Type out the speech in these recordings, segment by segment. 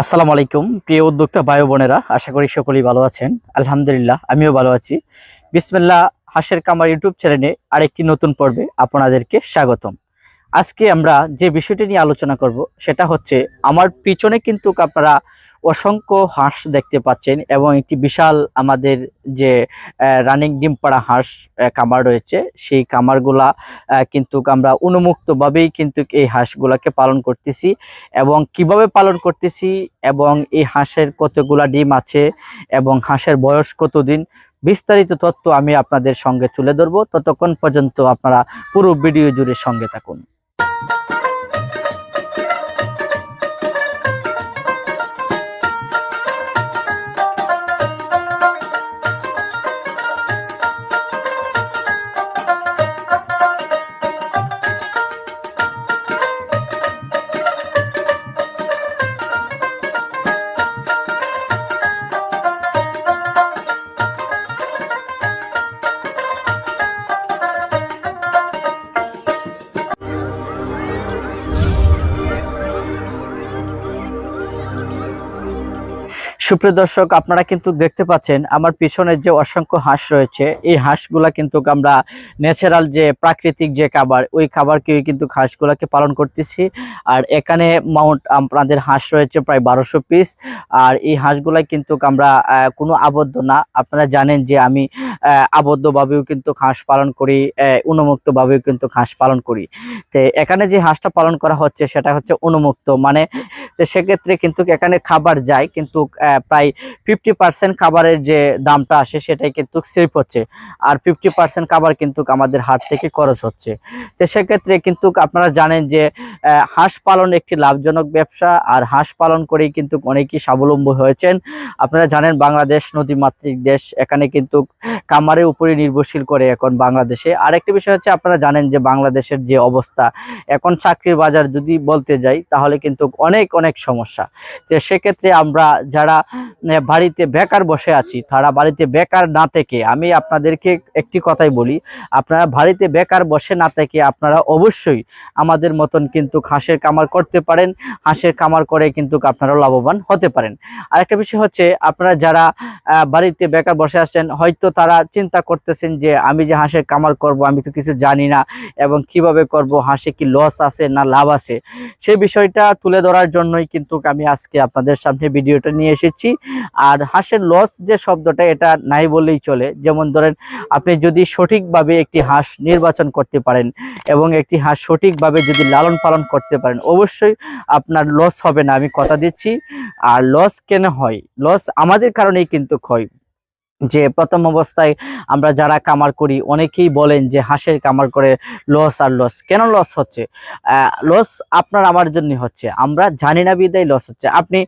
আসসালামু আলাইকুম, প্রিয় উদ্যোক্তা ভাই বোনেরা, আশা করি সকলেই ভালো আছেন। আলহামদুলিল্লাহ, আমিও ভালো আছি। বিসমিল্লা হাসের কামার ইউটিউব চ্যানেলে আরেকটি নতুন পর্বে আপনাদেরকে স্বাগতম। আজকে আমরা যে বিষয়টি নিয়ে আলোচনা করব, সেটা হচ্ছে, আমার পিছনে কিন্তু আপনারা অসংখ্য হাঁস দেখতে পাচ্ছেন এবং একটি বিশাল আমাদের যে রানিং ডিম পাড়া হাঁস কামার রয়েছে। সেই কামারগুলা কিন্তু আমরা উন্মুক্তভাবেই কিন্তু এই হাঁসগুলাকে পালন করতেছি এবং কীভাবে পালন করতেছি এবং এই হাঁসের কতগুলা ডিম আছে এবং হাঁসের বয়স কতদিন, বিস্তারিত তথ্য আমি আপনাদের সঙ্গে তুলে ধরবো। ততক্ষণ পর্যন্ত আপনারা পুরো ভিডিও জুড়ে সঙ্গে থাকুন। সুপ্রিয় দর্শক, আপনারা কিন্তু দেখতে পাচ্ছেন আমার পিছনে যে অসংখ্য হাঁস রয়েছে। এই হাঁসগুলা কিন্তু আমরা ন্যাচারাল যে প্রাকৃতিক যে খাবার, ওই খাবারকে কিন্তু হাঁসগুলাকে পালন করতেছি। আর এখানে মাউন্ট আপনাদের হাঁস রয়েছে প্রায় বারোশো পিস আর এই হাঁসগুলা কিন্তু আমরা কোনো আবদ্ধ না। আপনারা জানেন যে আমি আবদ্ধভাবেও কিন্তু হাঁস পালন করি উন্মুক্তভাবেও কিন্তু হাঁস পালন করি। তো এখানে যে হাঁসটা পালন করা হচ্ছে, সেটা হচ্ছে উন্মুক্ত। মানে তো সেক্ষেত্রে কিন্তু এখানে খাবার যায়, কিন্তু প্রায় ফিফটি পার্সেন্ট খাবারের যে দামটা আসে সেটাই কিন্তু সেভ হচ্ছে। আর ফিফটি পার্সেন্ট খাবার কিন্তু আমাদের হাট থেকে খরচ হচ্ছে। তো সেক্ষেত্রে কিন্তু আপনারা জানেন যে হাঁস পালন একটি লাভজনক ব্যবসা, আর হাঁস পালন করেই কিন্তু অনেকেই স্বাবলম্বী হয়েছেন। আপনারা জানেন বাংলাদেশ নদীমাতৃক দেশ, এখানে কিন্তু কামারের উপরে নির্ভরশীল করে এখন বাংলাদেশে। আরেকটি বিষয় হচ্ছে, আপনারা জানেন যে বাংলাদেশের যে অবস্থা, এখন চাকরির বাজার যদি বলতে যাই, তাহলে কিন্তু অনেক অনেক সমস্যা। যে সেক্ষেত্রে আমরা যারা বাড়িতে বেকার বসে আছি, তারা বাড়িতে বেকার না থেকে, আমি আপনাদেরকে একটি কথাই বলি, আপনারা বাড়িতে বেকার বসে না থেকে আপনারা অবশ্যই আমাদের মতন কিন্তু হাঁসের কামার করতে পারেন, হাঁসের কামার করে কিন্তু আপনারা লাভবান হতে পারেন। আরেকটা বিষয় হচ্ছে, আপনারা যারা বাড়িতে বেকার বসে আছেন, হয়তো তারা চিন্তা করতেছেন যে, আমি যে হাঁসের কামার করব, আমি তো কিছু জানি না, এবং কীভাবে করব, হাঁসে কি লস আছে না লাভ আছে? সেই বিষয়টা তুলে ধরার জন্যই কিন্তু আমি আজকে আপনাদের সামনে ভিডিওটা নিয়ে এসেছি। আর হাঁসের লস যে শব্দটা, এটা নাই বললেই চলে। যেমন ধরেন, আপনি যদি সঠিকভাবে একটি হাঁস নির্বাচন করতে পারেন এবং একটি হাঁস সঠিকভাবে যদি লালন পালন করতে পারেন, অবশ্যই আপনার লস হবে না, আমি কথা দিচ্ছি। আর লস কেন হয়? লস আমাদের কারণেই কিন্তু হয় যে প্রথম অবস্থায় আমরা যারা কামার করি, অনেকেই বলেন যে হাঁসের কামার করে লস আর লস কেন লস হচ্ছে? লস আপনার আমার জন্য হচ্ছে। আমরা জানি না বিদায় লস হচ্ছে। আপনি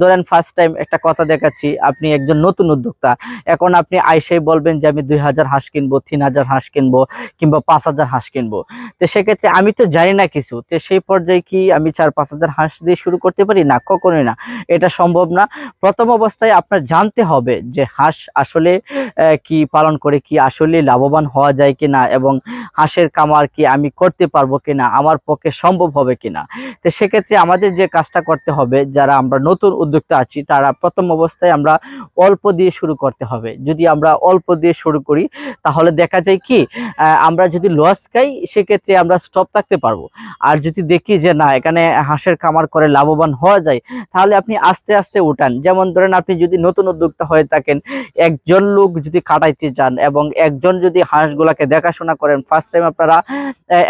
ধরেন ফার্স্ট টাইম একটা কথা দেখাচ্ছি, আপনি একজন নতুন উদ্যোক্তা। এখন আপনি আইসেই বলবেন যে আমি দুই হাজার হাঁস কিনবো, তিন হাজার হাঁস কিনবো, কিংবা পাঁচ হাজার হাঁস কিনবো। তো সেক্ষেত্রে আমি তো জানি না কিছু। তো সেই পর্যায়ে কি আমি চার, পাঁচ হাজার হাঁস দিয়ে শুরু করতে পারি? না, কখনোই না। এটা সম্ভব না। প্রথম অবস্থায় আপনার জানতে হবে যে হাঁস আসলে কি পালন করে, কি আসলে লাভবান হওয়া যায় কিনা এবং হাঁসের কামার কি আমি করতে পারব কিনা, আমার পক্ষে সম্ভব হবে কিনা। তো সেক্ষেত্রে আমাদের যে কাজটা করতে হবে, যারা আমরা নতুন উদ্যোক্তা আছি, তারা প্রথম অবস্থায় আমরা অল্প দিয়ে শুরু করতে হবে। যদি আমরা অল্প দিয়ে শুরু করি, তাহলে দেখা যায় কি আমরা যদি লস খাই, সেক্ষেত্রে আমরা স্টপ থাকতে পারব। আর যদি দেখি যে না, এখানে হাঁসের কামার করে লাভবান হওয়া যায়, তাহলে আপনি আস্তে আস্তে উঠান। যেমন ধরেন, আপনি যদি নতুন উদ্যোক্তা হয়ে থাকেন একজন লোক যদি কাটাইতে যান এবং একজন যদি হাঁসগুলাকে দেখাশোনা করেন ফার্স্ট টাইম আপনারা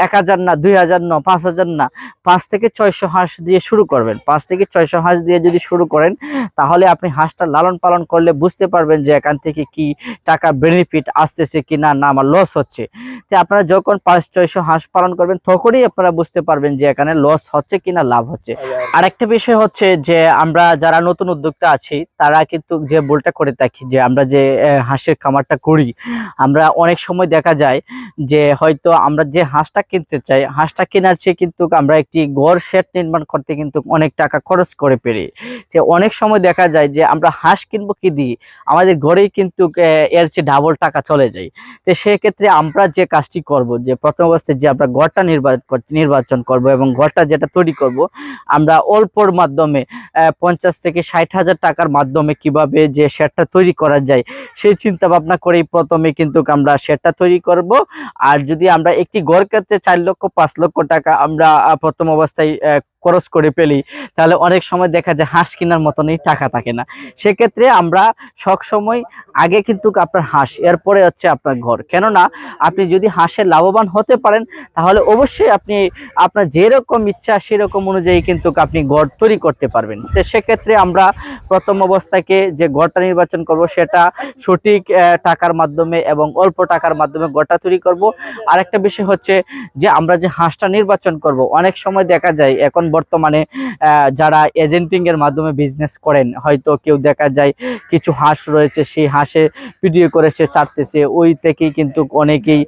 এক হাজার না দুই হাজার না পাঁচ হাজার না পাঁচ থেকে ছয়শো হাঁস দিয়ে শুরু করবেন। পাঁচ থেকে ছয়শো হাঁস দিয়ে যদি শুরু করেন তাহলে আপনি হাঁসটা লালন পালন করলে বুঝতে পারবেন যে এখান থেকে কি টাকা বেনিফিট আসতেছে কি না না আমার লস হচ্ছে। তো আপনারা যখন পাঁচ ছয়শো হাঁস পালন করবেন তখনই আপনারা বুঝতে পারবেন যে এখানে লস হচ্ছে কিনা লাভ হচ্ছে। আরেকটা বিষয় হচ্ছে যে আমরা যারা নতুন উদ্যোক্তা আছি তারা কিন্তু যে ভুলটা করে থাকি যে আমরা যে যে হাঁসের খামারটা করি। আমরা অনেক সময় দেখা যায় যে, হয়তো আমরা যে হাঁসটা কিনতে চাই, হাঁসটা কেনার চেয়ে কিন্তু আমরা একটি গড় শেড নির্মাণ করতে কিন্তু অনেক টাকা খরচ করে পেরি যে অনেক সময় দেখা যায় যে, আমরা হাঁস কিনবো কি দিই আমাদের ঘরেই কিন্তু এর চেয়ে ডাবল টাকা চলে যায়। তো সেক্ষেত্রে আমরা যে কাজটি করব, যে প্রথম অবস্থায় যে আমরা গড়টা নির্বাচন নির্বাচন করব এবং গড়টা যেটা তৈরি করব, আমরা অল্পর মাধ্যমে পঞ্চাশ থেকে ষাট হাজার টাকার মাধ্যমে কীভাবে যে শেডটা তৈরি করা যায় সেই চিন্তা ভাবনা করেই প্রথমে কিন্তু আমরা সেটা তৈরি করব। আর যদি আমরা একটি গড় ক্ষেত্রে চার লক্ষ, পাঁচ লক্ষ টাকা আমরা প্রথম অবস্থায় খরচ করে ফেলি, তাহলে অনেক সময় দেখা যায় হাঁস কেনার মতনই টাকা থাকে না। সেক্ষেত্রে আমরা সব সময় আগে কিন্তু আপনার হাঁস, এরপরে হচ্ছে আপনার ঘর। কেননা আপনি যদি হাঁসের লাভবান হতে পারেন, তাহলে অবশ্যই আপনি আপনার যেরকম ইচ্ছা সেরকম অনুযায়ী কিন্তু আপনি ঘর তৈরি করতে পারবেন। তো সেক্ষেত্রে আমরা প্রথম অবস্থাকে যে ঘরটা নির্বাচন করব, সেটা সঠিক টাকার মাধ্যমে এবং অল্প টাকার মাধ্যমে ঘরটা তৈরি করব। আরেকটা বিষয় হচ্ছে যে আমরা যে হাঁসটা নির্বাচন করব, অনেক সময় দেখা যায় এখন বর্তমানে যারা এজেন্টিংয়ের মাধ্যমে বিজনেস করেন, হয়তো কেউ দেখা যায় কিছু হাঁস রয়েছে, সেই হাঁসে ভিডিও করে সে ছাড়তেছে, ওই থেকেই কিন্তু অনেকেই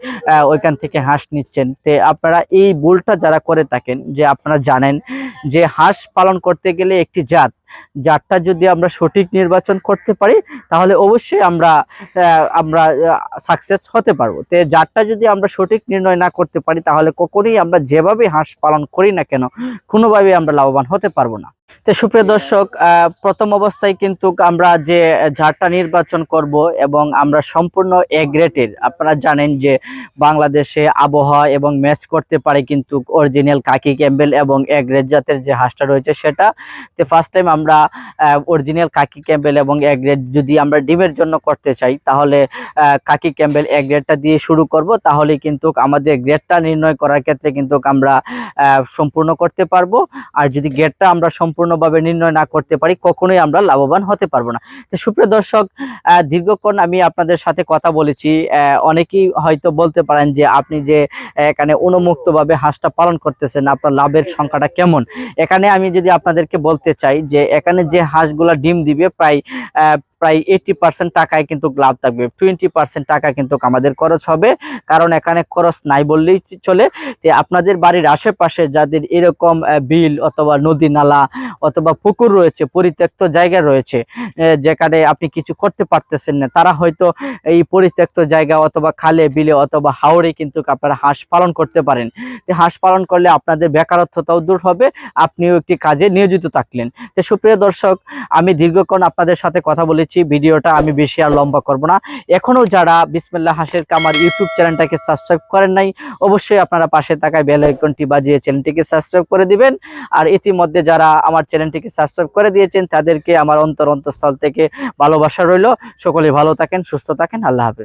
ওইখান থেকে হাঁস নিচ্ছেন। তে আপনারা এই ভুলটা যারা করে থাকেন, যে আপনারা জানেন যে হাঁস পালন করতে গেলে একটি জাত জাতটা যদি আমরা সঠিক নির্বাচন করতে পারি, তাহলে অবশ্যই আমরা আমরা সাকসেস হতে পারব। তো জাতটা যদি আমরা সঠিক নির্ণয় না করতে পারি, তাহলে কখনোই আমরা যেভাবে হাঁস পালন করি না কেন, কোনোভাবেই আমরা লাভবান হতে পারব না। তো সুপ্রিয় দর্শক প্রথম অবস্থায় কিন্তু আমরা যে ঝাড়টা নির্বাচন করব এবং আমরা সম্পূর্ণ এগ্রেটের আপনারা জানেন যে বাংলাদেশে আবহাওয়া এবং ম্যাচ করতে পারে কিন্তু অরিজিনাল কাকি ক্যাম্বেল এবং এগ্রেট জাতের যে হাঁসটা রয়েছে সেটা। তো ফার্স্ট টাইম আমরা অরিজিনাল কাকি ক্যাম্বেল এবং এগ্রেট যদি আমরা ডিমের জন্য করতে চাই তাহলে কাকি ক্যাম্বেল এগ্রেটটা দিয়ে শুরু করব। তাহলে কিন্তু আমাদের গ্রেডটা নির্ণয় করার ক্ষেত্রে কিন্তু আমরা সম্পূর্ণ করতে পারব। আর যদি গ্রেডটা আমরা সম্পূর্ণভাবে নির্ণয় না করতে পারি, কখনোই আমরা লাভবান হতে পারব না। তো সুপ্রিয় দর্শক দীর্ঘক্ষণ আমি আপনাদের সাথে কথা বলেছি অনেকেই হয়তো বলতে পারেন যে আপনি যে এখানে অনুমুক্তভাবে হাঁসটা পালন করতেছেন, আপনার লাভের সংখ্যাটা কেমন? এখানে আমি যদি আপনাদেরকে বলতে চাই যে, এখানে যে হাঁসগুলা ডিম দিবে, প্রায় প্রায় এইটি পার্সেন্ট টাকায় কিন্তু লাভ থাকবে। টোয়েন্টি পার্সেন্ট টাকা কিন্তু আমাদের খরচ হবে। কারণ এখানে খরচ নাই বললেই চলে। যে আপনাদের বাড়ির আশেপাশে যাদের এরকম বিল অথবা নদী নালা অথবা পুকুর রয়েছে, পরিত্যক্ত জায়গা রয়েছে যেখানে আপনি কিছু করতে পারতেছেন না, তারা হয়তো এই পরিত্যক্ত জায়গা অথবা খালে, বিলে অথবা হাওড়ে কিন্তু আপনারা হাঁস পালন করতে পারেন। হাঁস পালন করলে আপনাদের বেকারত্বতাও দূর হবে। আপনিও একটি কাজে নিয়োজিত থাকলেন। তো সুপ্রিয় দর্শক, আমি দীর্ঘক্ষণ আপনাদের সাথে কথা বলেছি। ভিডিওটা আমি বেশি আর লম্বা করব না। এখনও যারা বিসমিল্লা হাসের কামার ইউটিউব চ্যানেলটাকে সাবস্ক্রাইব করেন নাই, অবশ্যই আপনারা পাশে থাকায় বেল আইকনটি বাজিয়ে চ্যানেলটিকে সাবস্ক্রাইব করে দিবেন। আর ইতিমধ্যে যারা আমার চ্যানেলটিকে সাবস্ক্রাইব করে দিয়েছেন, তাদেরকে আমার অন্তর অন্তঃস্থল থেকে ভালোবাসা রইল। সকলে ভালো থাকেন, সুস্থ থাকেন, আল্লাহ হাফেজ।